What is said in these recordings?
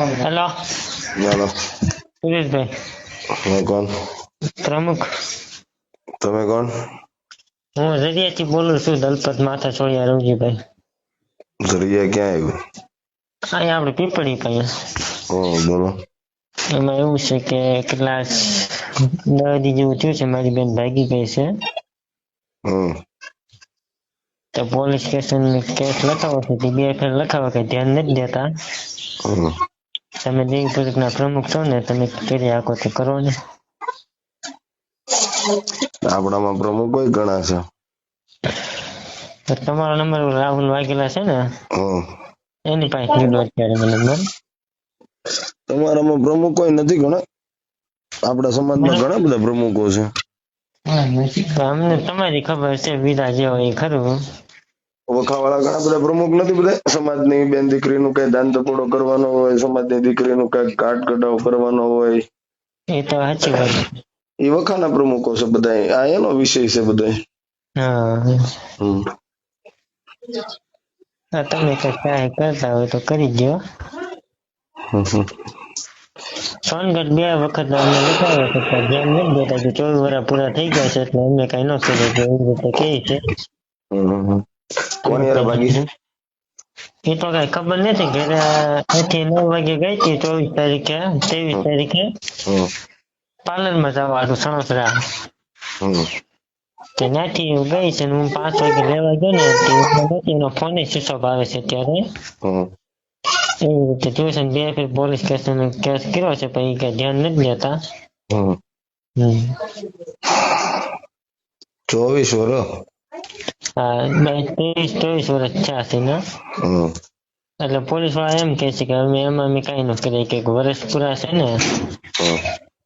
Hello બોલો સુરેશભાઈ તમે કોણ પ્રમુખ તમે કોણ હું રરિયાથી બોલું છું દલપત માથા છોડિયા રવજીભાઈ જરિયા ક્યાં આવ્યું? અહીંયા આપણે પીપળી પાસે બોલો. એમાં એવું છે કે કેટલા દસ જેવું થયું છે મારી બેન ભાગી ગઈ છે. હમ. તો પોલીસ સ્ટેશન કેસ લખાવો છે બે ફેર લખાવો કે ધ્યાન નથી દેતા. તમે દેવી પૂજકના પ્રમુખ છો ને તમે કરી આખો તો કરો ને. આપણામાં પ્રમુખ કોઈ ઘણા છે. તો તમારો નંબર રાહુલ વાઘેલા છે ને? એની પાસે લીધો અત્યારે મને નંબર તમારામાં પ્રમુખ કોઈ નથી ઘણા? આપણા સમાજમાં ઘણા બધા પ્રમુખો છે. અમને તમારી ખબર છે વિધા જેવો એ ખરું. વખાવાળા ઘણા બધા પ્રમુખ નથી બધા. સમાજની બેન દીકરીનું કઈ દાન તપોડો કરવાનો હોય સમાજની દીકરીનું કઈ કાટ કટાવ કરવાનો હોય. એ તો સાચી વાત. એ વખાના પ્રમુખો છે બધા આ એનો વિષય છે બધા હા. તમે કઈ ટ્રાય કરતા હોય તો કરી દો. સોનગઢ બે વખત અમને લખાવ્યો છે પણ ધ્યાન નથી દેતા કે ચોવીસ વર્ષ પૂરા થઈ ગયા છે એટલે અમને કઈ ન કે એવી રીતે કહે છે. કોની હારે ભાગી છે? એ તો કઈ ખબર નથી ઘરે અહીંથી નવ વાગે ગઈ હતી ચોવીસ તારીખે ત્રેવીસ તારીખે. પાર્લરમાં જવાનું સણસરા. હમ. તો ત્યાંથી ગઈ છે હું પાંચ વાગે લેવા ગયો ને નથી એનો ફોન સ્વિચ ઓફ આવે છે ત્યારે એવી રીતે ટ્યુશન બે ફેર પોલીસ સ્ટેશન કેસ કર્યો છે પણ એ કઈ ધ્યાન નથી લેતા ચોવીસ વર્ષ? ત્રીસ ચોવીસ વર્ષ થયા છે ને? એટલે પોલીસવાળા એમ કે છે કે અમે એમાં કઈ ન કરીએ કે વર્ષ પૂરા છે ને?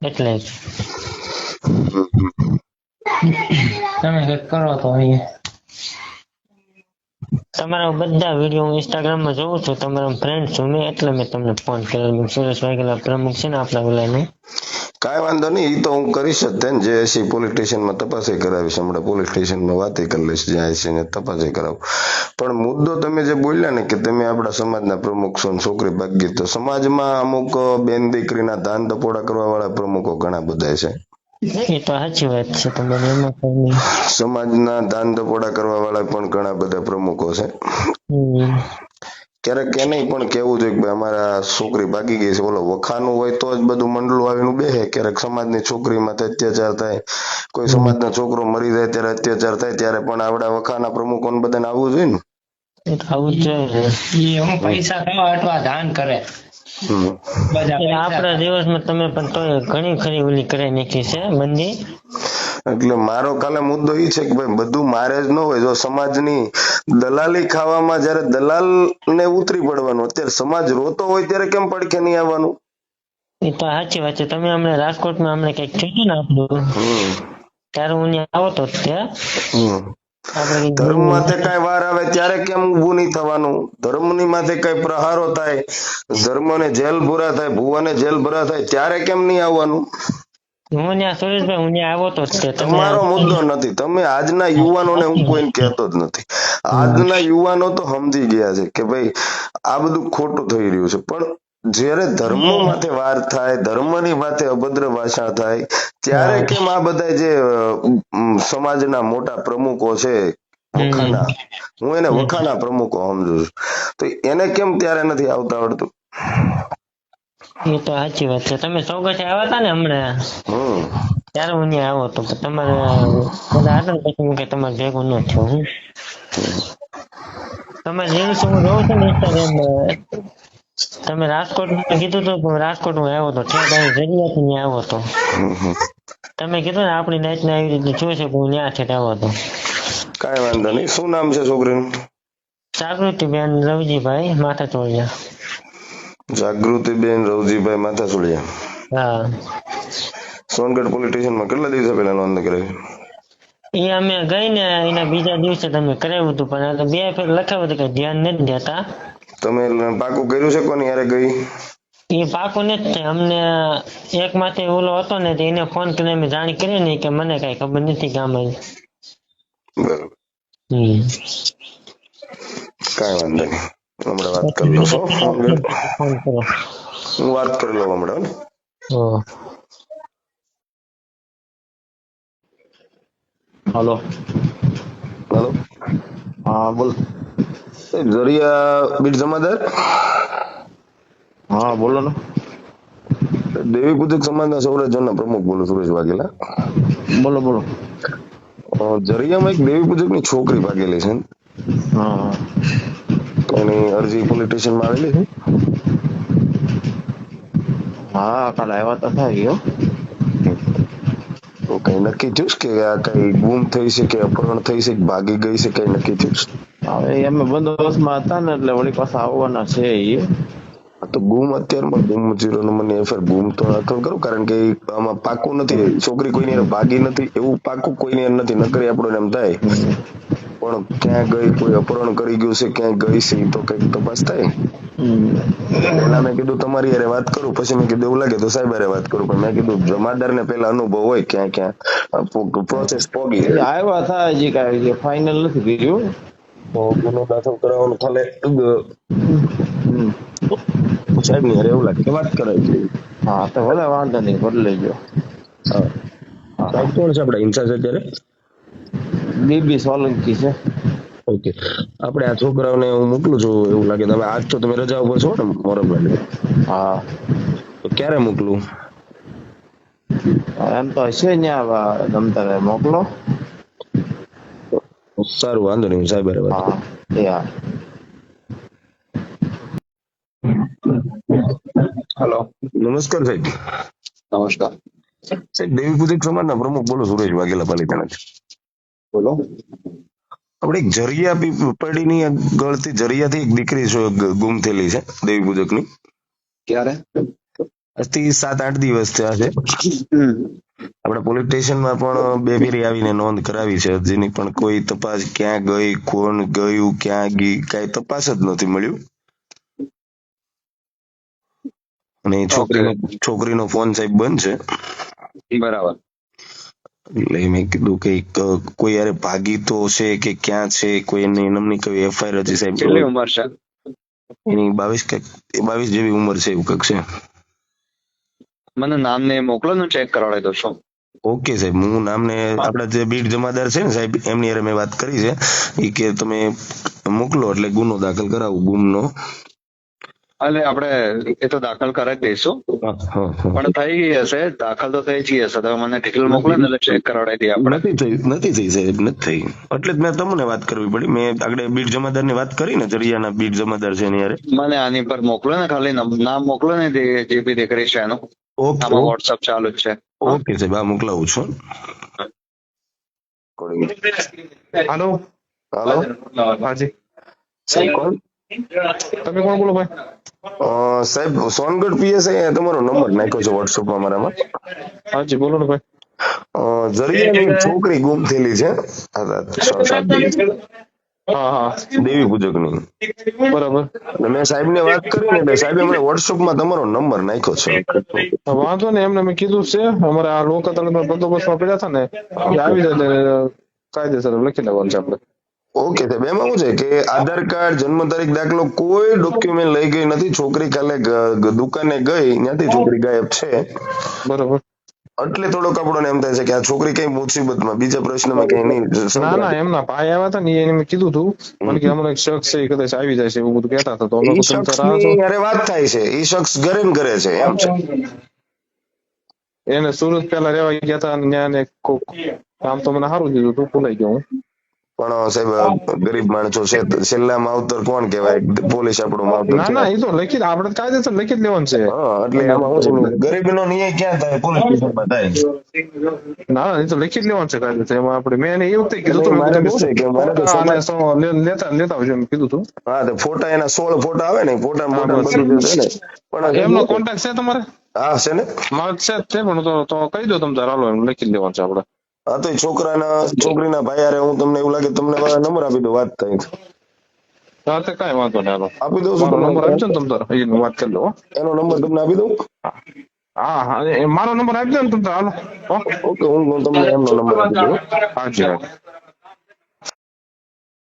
એટલે તમે કંઈક કરો તો અહીંયા. તમારા બધા વીડિયો હું ઇન્સ્ટાગ્રામમાં જોઉં છું તમારા ફ્રેન્ડ છું મેં એટલે મેં તમને ફોન કર્યો. સુરેશ વાઘેલા પ્રમુખ છે ને આપણા ઓલાનું. કાંઈ વાંધો નહીં એ તો હું કરીશ જ જે એસી પોલીસ સ્ટેશનમાં તપાસે કરાવીશ. હમણાં પોલીસ સ્ટેશનમાં વાતે કરી લઈશ જ્યાં ને તપાસે કરાવું. પણ મુદ્દો તમે જે બોલ્યા ને કે તમે આપણા સમાજના પ્રમુખ છો છોકરી ભાગી તો સમાજમાં અમુક બેન દીકરીના દાન દપોડા કરવા વાળા પ્રમુખો ઘણા બધા છે. એ તો સાચી વાત છે તમારી એમાં. કઈ સમાજના દાન દપોડા કરવા વાળા પણ ઘણા બધા પ્રમુખો છે. ક્યારેક એને પણ કેવું જોઈએ કે ભાઈ અમારા છોકરી ભાગી ગઈ છે. ઓલો વખાનું હોય તો જ બધું મંડળું આવીને બેસે ક્યારેક સમાજની છોકરીમાં અત્યાચાર થાય. કોઈ સમાજનો છોકરો મરી જાય ત્યારે અત્યાચાર થાય ત્યારે પણ આવડા વખાના પ્રમુખોને બધાને આવવું જોઈએ ને? આવું જ જોઈએ. એ પૈસા ખાવા અટવા દાન કરે. હમ. બધા એટલે આપણા દિવસમાં તમે પણ ઘણી ખરી ઓલી કરી નાખી છે બંદી એટલે મારો કાલે મુદ્દો એ છે કે ભાઈ બધું મારે જ ન હોય જો સમાજની દલાલી ખાવામાં જયારે દલાલ ને ઉતરી પડવાનું અત્યારે સમાજ રોતો હોય ત્યારે કેમ પડખે નહીં આવવાનું? એ તો સાચી વાત છે. તમે હમણાં રાજકોટમાં હમણાં કંઈક થયું ને આપણું ત્યારે હું ત્યાં આવતો જ ત્યાં ધર્મ માથે કઈ વાર આવે ત્યારે કેમ ઊભું નહીં થવાનું? ધર્મની માથે કઈ પ્રહારો થાય ધર્મને જેલ ભૂરા થાય ભુવાને જેલ ભરા થાય ત્યારે કેમ નહીં આવવાનું? હું ત્યાં સુરેશભાઈ હું ત્યાં આવ્યો તો જ તે તમારો મુદ્દો નથી. તમે આજના યુવાનોને હું કોઈને કહેતો જ નથી. આજના યુવાનો તો સમજી ગયા છે કે ભાઈ આ બધું ખોટું થઈ રહ્યું છે. પણ જ્યારે ધર્મ માથે વાર થાય ધર્મની માથે અભદ્ર ભાષા થાય ત્યારે કેમ આ બધા જે સમાજના મોટા પ્રમુખો છે વખાના હું એને વખાના પ્રમુખો સમજુ છું. તો એને કેમ ત્યારે નથી આવતા આવડતું? એ તો સાચી વાત છે. તમે ચોગઠે આવ્યા હતા ને હમણાં? ત્યારે હું ત્યાં આવો તો તમારે બધા હતા પછી હું તમારે ભેગું ન થયો હું. તમે રીલ્સ હું જોઉં છું ને ઇન્સ્ટાગ્રામ તમે રાજકોટ કીધું હતું રાજકોટ હું આવ્યો હતો ઠેક જગ્યાથી ત્યાં આવ્યો હતો. તમે કીધું ને આપણી નાઈટ ને આવી રીતે જોશે છે હું ત્યાં ઠેઠ આવ્યો હતો કાંઈ વાંધો નહીં. શું નામ છે છોકરીનું? જાગૃતિબેન રવજીભાઈ માથા ચોળિયા જાગૃતિબેન રવજીભાઈ માથાસુળિયા. હા. સોનગઢ પોલીસમાં કેટલા દિવસે પહેલા નોંધ કરાવી? એ અમે ગઈ ને એના બીજા દિવસે તમે કરાવ્યું હતું પણ આ તો બે ફેર લખાવ્યું હતું કે ધ્યાન નથી દેતા. તમે પાકું કર્યું છે કોની યારે ગઈ? એ પાકું નથી અમને એક માથે ઓલો હતો ને એને ફોન કરીને અમે જાણ કરી ને કે મને કઈ ખબર નથી આમાં. બરોબર. હમ. કાંઈ વાંધો નહીં. હમણાં વાત કરી લો ફોન કરો હું વાત કરી લઉં હમણાં. હલો. હાલો. હા બોલ. જરિયા બીટ જમાદાર હા બોલો ને. દેવી પૂજક સમાજના સૌરાષ્ટ્રના પ્રમુખ બોલો સુરેશ વાઘેલા. બોલો બોલો. જરિયામાં એક દેવી પૂજકની છોકરી ભાગેલી છે હા હા. એની અરજી પોલિટિશિયનમાં આવેલી? છે હા કાલ આવ્યા તો થાય ગયો તો કઈ નક્કી થયું કે આ કઈ ગુમ થઈ છે કે અપહરણ થઈ છે કે ભાગી ગઈ છે કઈ નક્કી થયું હવે અમે બંદોબસ્તમાં હતા ને એટલે વળી પાછા આવવાના છે એ તો ગુમ અત્યારમાં ગુમ જીરો નંબરની એફઆર ગુમ તો દાખલ કરો કારણ કે આમાં પાકું નથી. છોકરી કોઈની ભાગી નથી એવું પાકું કોઈની નથી. નકરી આપણને એમ થાય. પણ ક્યાં ગઈ કોઈ અપહરણ કરી ગયું છે ક્યાંય ગઈ છે તો કંઈક તપાસ થાય. પેલા મેં કીધું તમારી હારે વાત કરું પછી મેં કીધું એવું લાગે તો સાહેબ હારે વાત કરું પણ મેં કીધું જમાદાર ને પેલા અનુભવ હોય ક્યાં ક્યાં પ્રોસેસ પોગી આવ્યા હતા હજી કાંઈ ફાઇનલ નથી કર્યું. તો ગુનો દાખલ કરાવવાનું ખાલે સાહેબની હારે એવું લાગે કે વાત કરાવી હા તો ભલે વાંધો નહીં કરી લેજો હા. કોણ છે આપડા ઇન્ચાર્જ અત્યારે? બીબી સોલંકી છે. ઓકે. આપણે આ છોકરાઓને હું મોકલું છું એવું લાગે તમે આજ તો તમે રજા ઉપર છો ને મોરમ હા. તો ક્યારે મોકલું? એમ તો હશે ત્યાં તમે મોકલો. સારું વાંધો નહીં સાહેબ વાત હા યાર હેલો. નમસ્કાર સાહેબ. નમસ્કાર. સાહેબ દેવી પૂજક સમાજના પ્રમુખ બોલો સુરેશ વાઘેલા પાલિતાણા બોલો. આપણે એક જરિયા પીપળીની ગળતી જરિયાથી એક દીકરી ગુમ થયેલી છે દેવી પૂજકની. ક્યારે? આજથી સાત આઠ દિવસ થયા છે. આપણે પોલીસ સ્ટેશનમાં પણ બે ફેરી આવીને નોંધ કરાવી છે. જેની પણ કોઈ તપાસ ક્યાં ગઈ કોણ ગયું ક્યાં ગઈ કઈ તપાસ જ નથી મળ્યું. અને છોકરીનો છોકરીનો ફોન સાહેબ બંધ છે. બરાબર. એટલે મેં કીધું કે કોઈ યારે ભાગી તો છે કે ક્યાં છે કોઈ એની નમની કઈ એફઆઈઆર હતી કેટલી સાહેબ ઉંમર છે? એની બાવીસ કે બાવીસ જેવી ઉંમર છે એવું કંઈક છે. મને નામ ને મોકલો ને ચેક કરાવી દો શું? ઓકે સાહેબ હું નામને આપડા જે બીડ જમાદાર છે ને સાહેબ એમની હારે મેં વાત કરી છે. એ કે તમે મોકલો એટલે ગુનો દાખલ કરાવું ગુમનો. એટલે આપણે એ તો દાખલ કરી દઈશું. પણ થઈ ગઈ હશે દાખલ તો થઈ જ ગઈ હશે. તમે મને ડિટેલ મોકલો ને એટલે ચેક કરાવડાવી દઈએ આપણે. નથી થઈ નથી થઈ સાહેબ નથી થઈ. એટલે જ મેં તમને વાત કરવી પડી. મેં આગળ બીડ જમાદારની વાત કરી ને જરિયાના બીડ જમાદાર છે એની હારે. મને આની પર મોકલો ને ખાલી નામ મોકલો ને જે બી દીકરી છે એનું. ઓકે આમાં વોટ્સઅપ ચાલુ જ છે. ઓકે સાહેબ આ મોકલાવું છું. હેલો હેલો હાજી સાહેબ કોણ? તમે કોણ બોલો ભાઈ? સાહેબ સોનગઢ પીએસઆઈ તમારો નંબર નાખ્યો છે વોટ્સઅપમાં મારામાં. હાજી બોલો ને ભાઈ. જરિયાની છોકરી ગુમ થયેલી છે. દેવી પૂજકની. બરાબર. મેં સાહેબ ને વાત કરી ને સાહેબ સાહેબે વોટ્સઅપમાં તમારો નંબર નાખ્યો છે. વાંધો ને એમને મેં કીધું છે. અમારે આ લોક અદાલતમાં બંદોબસ્તમાં પડ્યા હતા ને આવી જાય કાયદેસર લખી લેવાનું છે આપણે. ઓકે સાહેબ એમાં શું છે કે આધાર કાર્ડ જન્મ તારીખ દાખલો કોઈ ડોક્યુમેન્ટ લઈ ગઈ નથી. છોકરી કાલે દુકાને ગઈ ત્યાંથી છોકરી ગાયબ છે. બરોબર. એટલે થોડોક આપણને એમ થાય છે કે આ છોકરી કઈ મુસીબતમાં બીજા પ્રશ્નમાં કઈ નહીં ના ના એમના ભાઈ આવ્યા હતા ને એને મેં કીધું હતું મને કે હમણાં એક શખ્સ છે એ કદાચ આવી જાય છે એવું બધું કહેતા હતા. તો અમે હારે વાત થાય છે. એ શખ્સ ઘરે ઘરે છે એમ છે. એને સુરત પેલા રહેવા ગયા હતા અને ત્યાં કામ તો મને સારું દીધું હતું ભૂલાઈ ગયો હું. પણ સાહેબ ગરીબ માણસો છે છેલ્લા માવતર કોણ કહેવાય? પોલીસ આપણું માવતર ના ના એ તો લખી આપણે કાયદેસર લખી જ લેવાનું છે. એટલે આમાં ગરીબ નો ન્યાય ક્યાં થાય? પોલીસ સ્ટેશનમાં થાય. ના ના એ તો લખી જ લેવાનું છે કાયદેસર. એમાં આપણે મેં એ વખતે કીધું તો લેતા લેતા આવજો એમ કીધું હતું. હા તો ફોટા એના સોળ ફોટા આવે ને ફોટા મોટા બધું છે પણ એમનો કોન્ટેક્ટ છે તમારે? હા છે ને? મારે છે પણ તો કહી દો તમે તારે હાલો એમ લખી જ લેવાનું છે આપણે. હા તો છોકરાના છોકરીના ભાઈ હારે હું તમને એવું લાગે તમને મારા નંબર આપી દઉં વાત થાય હા તો કાંઈ વાંધો નહીં હાલો. આપી દઉં છું નંબર? આપજો ને તમે તારે. એ વાત કરી લો. એનો નંબર તમને આપી દઉં? હા હા મારો નંબર આપજો ને તમે તારે હાલો. હો. ઓકે હું હું તમને એમનો નંબર આપી દઉં. હાજી હાજી